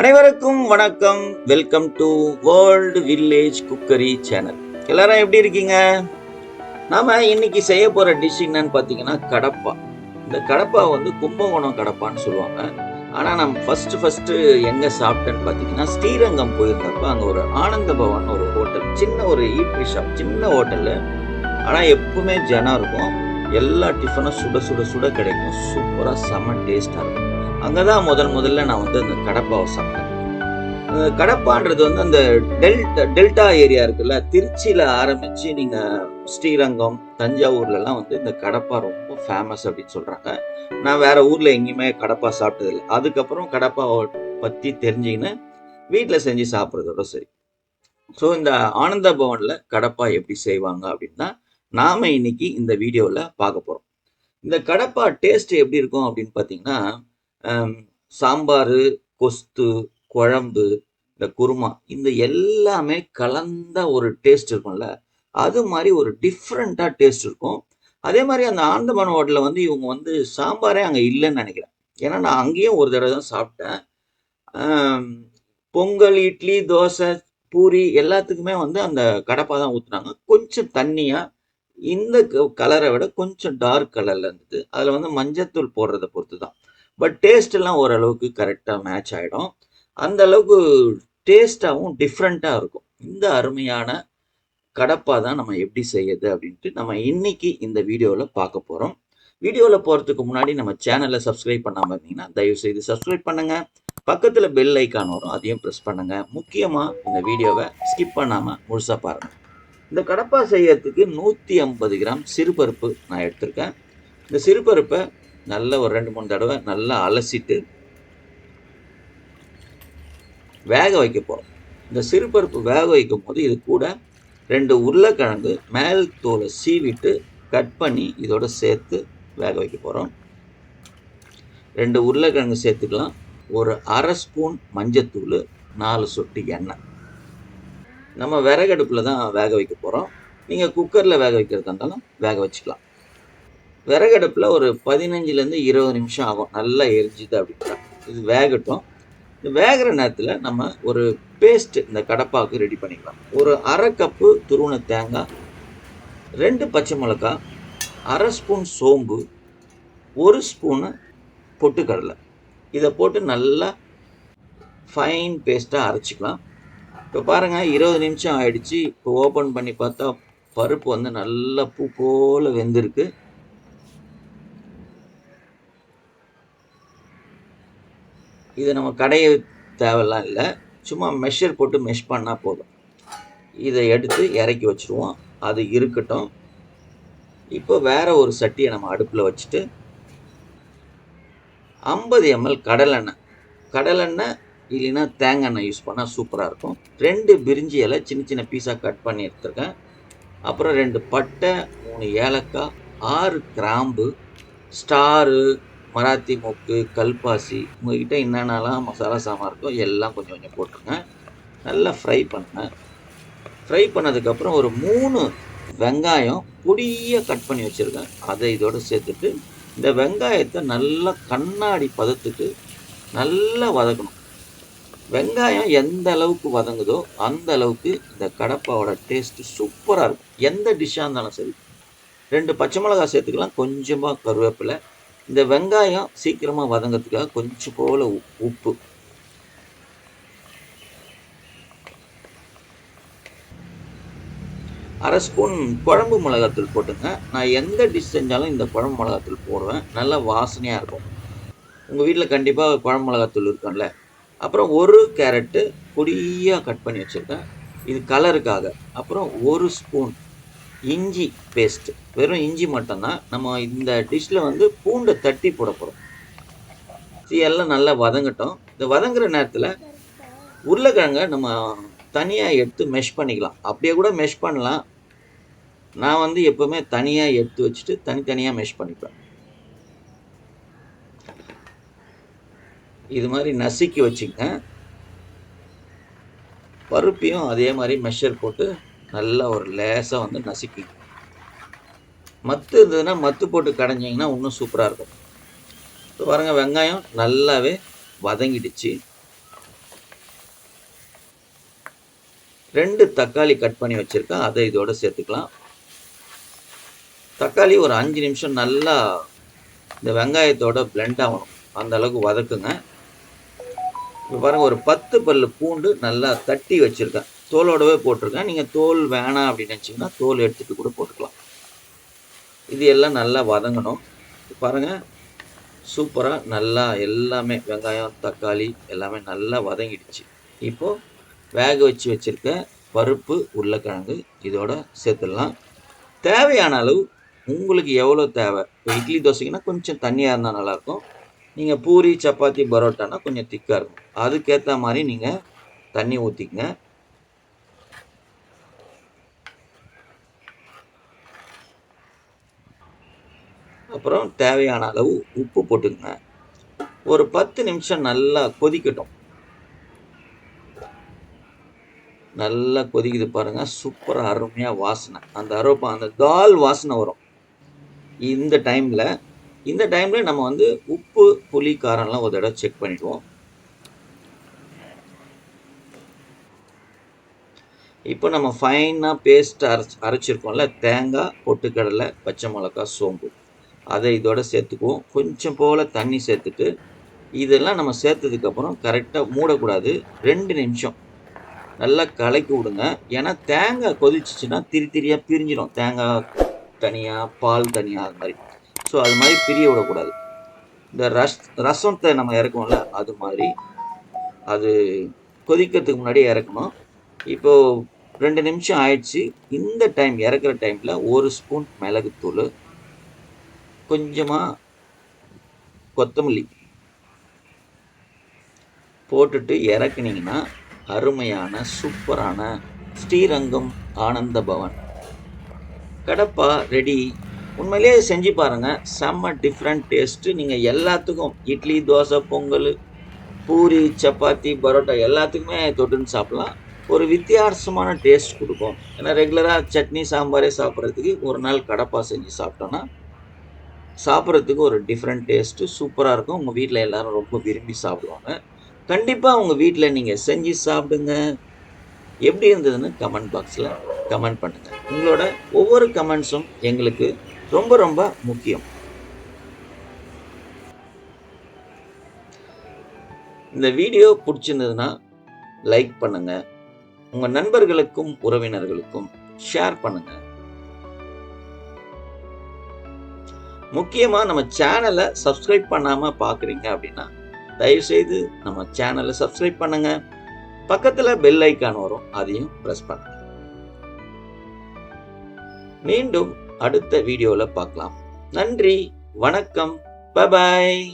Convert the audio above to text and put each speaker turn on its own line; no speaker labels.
அனைவருக்கும் வணக்கம். Welcome to world village cookery channel எல்லாரும் எப்படி இருக்கீங்க? நாம இன்னைக்கு செய்ய போற டிஷ் என்னன்னு பார்த்தீங்கன்னா கடப்பா. இந்த கடப்பா வந்து கும்பகோணம் கடப்பான்னு சொல்லுவாங்க. ஆனால் நம்ம ஃபஸ்ட்டு ஃபஸ்ட்டு எங்கே சாப்பிட்டேன்னு பார்த்தீங்கன்னா ஸ்ரீரங்கம் போயிருந்தப்ப அங்கே ஒரு ஆனந்த பவன் ஒரு ஹோட்டல் சின்ன ஒரு ஈட்ரி ஷாப் சின்ன ஹோட்டலில் ஆனால் எப்பவுமே ஜனம் இருக்கும். எல்லா டிஃபனும் சுட சுட சுட கிடைக்கும். சூப்பராக செம டேஸ்ட்டாக இருக்கும். அங்கே தான் முதல் முதல்ல நான் வந்து அந்த கடப்பாவை சாப்பிட்டேன் அந்த கடப்பான்றது வந்து அந்த டெல்டா டெல்டா ஏரியா இருக்குல்ல திருச்சியில் ஆரம்பித்து நீங்கள் ஸ்ரீரங்கம் தஞ்சாவூர்லலாம் வந்து இந்த கடப்பா ரொம்ப ஃபேமஸ் அப்படின்னு சொல்கிறாங்க நான் வேறு ஊரில் எங்கேயுமே கடப்பா சாப்பிட்டதில்லை. அதுக்கப்புறம் கடப்பாவை பற்றி தெரிஞ்சுக்கின்னு வீட்டில் செஞ்சு சாப்பிட்றதோட சரி. ஸோ இந்த ஆனந்த பவனில் கடப்பா எப்படி செய்வாங்க அப்படின்னா நாம இன்னைக்கு இந்த வீடியோவில் பார்க்க போகிறோம் இந்த கடப்பா டேஸ்ட் எப்படி இருக்கும் அப்படின்னு பார்த்தீங்கன்னா சாம்பார் கொஸ்து குழம்பு இந்த குருமா இந்த எல்லாமே கலந்த ஒரு டேஸ்ட் இருக்கும்ல அது மாதிரி ஒரு டிஃப்ரெண்ட்டாக டேஸ்ட் இருக்கும். அதே மாதிரி அந்த ஆனந்தபவன் ஹோட்டலில் வந்து இவங்க வந்து சாம்பாரே அங்கே இல்லைன்னு நினைக்கிறேன். ஏன்னா நான் அங்கேயும் ஒரு தடவை தான் சாப்பிட்டேன். பொங்கல் இட்லி தோசை பூரி எல்லாத்துக்குமே வந்து அந்த கடப்பா தான் ஊற்றுனாங்க கொஞ்சம் தண்ணியாக இந்த கலரை விட கொஞ்சம் டார்க் கலரில் இருந்தது. அதில் வந்து மஞ்சத்தூள் போடுறத பொறுத்து தான் பட் டேஸ்ட்டெல்லாம் ஓரளவுக்கு கரெக்டாக மேட்ச் ஆகிடும் அந்த அளவுக்கு டிஃப்ரெண்ட்டாக இருக்கும். இந்த அருமையான கடப்பா தான் நம்ம எப்படி செய்யுது அப்படின்ட்டு நம்ம இன்னைக்கு இந்த வீடியோவில் பார்க்க போகிறோம் வீடியோவில் போகிறதுக்கு முன்னாடி நம்ம சேனலை சப்ஸ்கிரைப் பண்ணாமல் இருந்தீங்கன்னா தயவு செய்து சப்ஸ்கிரைப் பண்ணுங்க. பக்கத்தில் பெல் ஐக்கான் வரும் அதையும் ப்ரெஸ் பண்ணுங்கள் முக்கியமாக இந்த வீடியோவை ஸ்கிப் பண்ணாமல் முழுசாக பாருங்கள் இந்த கடப்பா செய்யறதுக்கு நூற்றி ஐம்பது கிராம் சிறுபருப்பு நான் எடுத்திருக்கேன். இந்த சிறுபருப்பை நல்லா ஒரு ரெண்டு மூணு தடவை நல்லா அலசிட்டு வேக வைக்க போகிறோம் இந்த சிறுபருப்பு வேக வைக்கும் போது இது கூட ரெண்டு உருளைக்கிழங்கு மேல் தோலை சீவிட்டு கட் பண்ணி இதோட சேர்த்து வேக வைக்க போகிறோம் ரெண்டு உருளைக்கிழங்கு சேர்த்துக்கலாம். ஒரு அரை ஸ்பூன் மஞ்சத்தூள் நாலு சொட்டு எண்ணெய். நம்ம விறகடுப்பில் தான் வேக வைக்க போகிறோம் நீங்கள் குக்கரில் வேக வைக்கிறதா இருந்தாலும் வேக வச்சுக்கலாம். விறகடுப்பில் ஒரு பதினஞ்சுலேருந்து இருபது நிமிஷம் ஆகும். நல்லா எரிஞ்சுது அப்படின்னா. இது வேகட்டும். இந்த வேகிற நேரத்தில் நம்ம ஒரு பேஸ்ட் இந்த கடப்பாவுக்கு ரெடி பண்ணிக்கலாம். ஒரு அரை கப்பு துருவன தேங்காய் ரெண்டு பச்சை மிளகாய் அரை ஸ்பூன் சோம்பு ஒரு ஸ்பூனு பொட்டுக்கடலை. இதை போட்டு நல்லா ஃபைன் பேஸ்ட்டாக அரைச்சிக்கலாம். இப்போ பாருங்கள் இருபது நிமிஷம் ஆயிடுச்சு. இப்போ ஓப்பன் பண்ணி பார்த்தா பருப்பு வந்து நல்லா பூ போல் வெந்திருக்கு. இது நம்ம கடைய தேவைலாம் இல்லை. சும்மா மெஷர் போட்டு மெஷ் பண்ணால் போதும். இதை எடுத்து இறக்கி வச்சுருவோம். அது இருக்கட்டும். இப்போ வேறு ஒரு சட்டியை நம்ம அடுப்பில் வச்சுட்டு ஐம்பது எம்எல் கடலெண்ணெய். கடலெண்ணெய் இல்லைன்னா தேங்காய் யூஸ் பண்ணால் சூப்பராக இருக்கும். ரெண்டு பிரிஞ்சி இலை சின்ன சின்ன பீஸாக கட் பண்ணி எடுத்துருக்கேன். அப்புறம் ரெண்டு பட்டை மூணு ஏலக்காய் ஆறு கிராம்பு ஸ்டாரு மராத்தி மொக்கு கல்பாசி உங்ககிட்ட என்னென்னலாம் மசாலா சாமான் இருக்கோ எல்லாம் கொஞ்சம் கொஞ்சம் போட்டுருங்க. நல்லா ஃப்ரை பண்ணுங்க. ஃப்ரை பண்ணதுக்கப்புறம் ஒரு மூணு வெங்காயம் பொடியாக கட் பண்ணி வச்சுருக்கேன். அதை இதோடு சேர்த்துட்டு இந்த வெங்காயத்தை நல்லா கண்ணாடி பதத்துக்கு நல்லா வதக்கணும். வெங்காயம் எந்த அளவுக்கு வதங்குதோ அந்த அளவுக்கு இந்த கடப்பாவோட டேஸ்ட்டு சூப்பராக இருக்கும். எந்த டிஷ்ஷாக இருந்தாலும் சரி. ரெண்டு பச்சை மிளகாய் சேர்த்துக்கலாம். கொஞ்சமாக கருவேப்பிலை இந்த வெங்காயம் சீக்கிரமாக வதங்கிறதுக்காக கொஞ்சம் போல் உப்பு. அரை ஸ்பூன் குழம்பு மிளகாத்தூள் போட்டுங்க. நான் எந்த டிஷ் செஞ்சாலும் இந்த குழம்பு மிளகாத்தூள் போடுவேன். நல்லா வாசனையாக இருக்கும். உங்கள் வீட்டில் கண்டிப்பாக குழம்பு மிளகாத்தூள் இருக்கும்ல. அப்புறம் ஒரு கேரட்டு பொடியாக கட் பண்ணி வச்சுருக்கேன். இது கலருக்காக அப்புறம் ஒரு ஸ்பூன் இஞ்சி பேஸ்ட் வெறும் இஞ்சி மட்டும்தான். நம்ம இந்த டிஷ்ஷில் வந்து பூண்டை தட்டி போட போகிறோம் எல்லாம் நல்லா வதங்கட்டும். இந்த வதங்குற நேரத்தில் உருளைக்கிழங்கை நம்ம தனியாக எடுத்து மெஷ் பண்ணிக்கலாம். அப்படியே கூட மெஷ் பண்ணலாம். நான் வந்து எப்போவுமே தனியாக எடுத்து வச்சுட்டு தனித்தனியாக மெஷ் பண்ணிப்பேன். இது மாதிரி நசுக்கி வச்சுக்கங்க பருப்பையும் அதே மாதிரி மெஷர் போட்டு நல்லா ஒரு லேசாக வந்து நசுக்கிங்க மத்து இருந்ததுன்னா மத்து போட்டு கடைஞ்சிங்கன்னா இன்னும் சூப்பராக இருக்கும். இப்போ பாருங்கள் வெங்காயம் நல்லாவே வதங்கிடுச்சு. ரெண்டு தக்காளி கட் பண்ணி வச்சுருக்கேன். அதை இதோட சேர்த்துக்கலாம். தக்காளி ஒரு அஞ்சு நிமிஷம் நல்லா இந்த வெங்காயத்தோட பிளெண்ட் ஆகணும். அந்த அளவுக்கு வதக்குங்க. இப்போ பாருங்கள் ஒரு பத்து பல்லு பூண்டு நல்லா தட்டி வச்சுருக்கேன். தோலோடவே போட்டிருக்கேன். நீங்கள் தோல் வேணாம் அப்படின்னு நினச்சிங்கன்னா தோல் எடுத்துகிட்டு கூட போட்டுக்கலாம். இது எல்லாம் நல்லா வதங்கணும். பாருங்கள் சூப்பராக நல்லா எல்லாமே வெங்காயம் தக்காளி எல்லாமே நல்லா வதங்கிடுச்சு. இப்போது வேக வச்சு வச்சுருக்க பருப்பு உருளைக்கிழங்கு இதோட சேர்த்துடலாம். தேவையான அளவு உங்களுக்கு எவ்வளோ தேவை? இப்போ இட்லி தோசைக்குன்னா கொஞ்சம் தண்ணியாக இருந்தால் நல்லாயிருக்கும் நீங்கள் பூரி சப்பாத்தி பரோட்டானா கொஞ்சம் திக்காக இருக்கும். அதுக்கேற்ற மாதிரி நீங்கள் தண்ணி ஊற்றிக்கங்க அப்புறம் தேவையான அளவு உப்பு போட்டுக்கங்க. ஒரு பத்து நிமிஷம் நல்லா கொதிக்கட்டும். நல்லா கொதிக்குது பாருங்கள் சூப்பராக அருமையாக வாசனை. அந்த அரோப்பா அந்த தால் வாசனை வரும். இந்த டைமில் இந்த டைமில் நம்ம வந்து உப்பு புளி காரம்லாம் ஒரு தடவை செக் பண்ணிடுவோம். இப்போ நம்ம ஃபைனாக பேஸ்ட் அரைச்சி அரைச்சிருக்கோம்ல. தேங்காய் பொட்டுக்கடலை பச்சை மிளகா சோம்பு. அதை இதோட சேர்த்துக்குவோம். கொஞ்சம் போல் தண்ணி சேர்த்துட்டு இதெல்லாம் நம்ம சேர்த்ததுக்கப்புறம் கரெக்டாக மூடக்கூடாது. ரெண்டு நிமிஷம். நல்லா கலக்கி விடுங்க. ஏன்னா தேங்காய் கொதிச்சிச்சுன்னா திரி திரியாக பிரிஞ்சிடும். தேங்காய் தனியாக பால் தனியாக அது மாதிரி. ஸோ அது மாதிரி பிரிய விடக்கூடாது. இந்த ரஸ் ரசத்தை நம்ம இறக்குவோம்ல அது மாதிரி. அது கொதிக்கிறதுக்கு முன்னாடி இறக்கணும். இப்போது ரெண்டு நிமிஷம் ஆயிடுச்சு. இந்த டைம் இறக்குற டைமில் ஒரு ஸ்பூன் மிளகுத்தூள் கொஞ்சமாக கொத்தமல்லி போட்டுட்டு இறக்குனீங்கன்னா அருமையான சூப்பரான ஸ்ரீரங்கம் ஆனந்த பவன். கடப்பா ரெடி. உண்மையிலேயே செஞ்சு பாருங்கள் செம்ம டிஃப்ரெண்ட் டேஸ்ட்டு நீங்கள் எல்லாத்துக்கும் இட்லி தோசை பொங்கல் பூரி சப்பாத்தி பரோட்டா எல்லாத்துக்குமே தொட்டுன்னு சாப்பிட்லாம். ஒரு வித்தியாசமான டேஸ்ட் கொடுக்கும். ஏன்னா ரெகுலராக சட்னி சாம்பாரே சாப்பிட்றதுக்கு ஒரு நாள் கடப்பா செஞ்சு சாப்பிட்டோன்னா சாப்பிட்றதுக்கு ஒரு டிஃப்ரெண்ட் டேஸ்ட்டு சூப்பராக இருக்கும். உங்கள் வீட்டில் எல்லோரும் ரொம்ப விரும்பி சாப்பிடுவாங்க. கண்டிப்பாக உங்கள் வீட்டில் நீங்கள் செஞ்சு சாப்பிடுங்க. எப்படி இருந்ததுன்னு கமெண்ட் பாக்ஸில் கமெண்ட் பண்ணுங்கள் உங்களோட ஒவ்வொரு கமெண்ட்ஸும் எங்களுக்கு ரொம்ப ரொம்ப முக்கியம். இந்த வீடியோ பிடிச்சிருந்ததுன்னா லைக் பண்ணுங்கள் உங்கள் நண்பர்களுக்கும் உறவினர்களுக்கும் ஷேர் பண்ணுங்கள் முக்கியமாக நம்ம சேனலை சப்ஸ்கிரைப் பண்ணாமல் பார்க்குறீங்க அப்படின்னா தயவுசெய்து நம்ம சேனலை சப்ஸ்கிரைப் பண்ணுங்கள் பக்கத்தில் பெல் ஐக்கான் வரும் அதையும் ப்ரெஸ் பண்ணுங்க. மீண்டும் அடுத்த வீடியோவில் பார்க்கலாம். நன்றி வணக்கம் பபாய்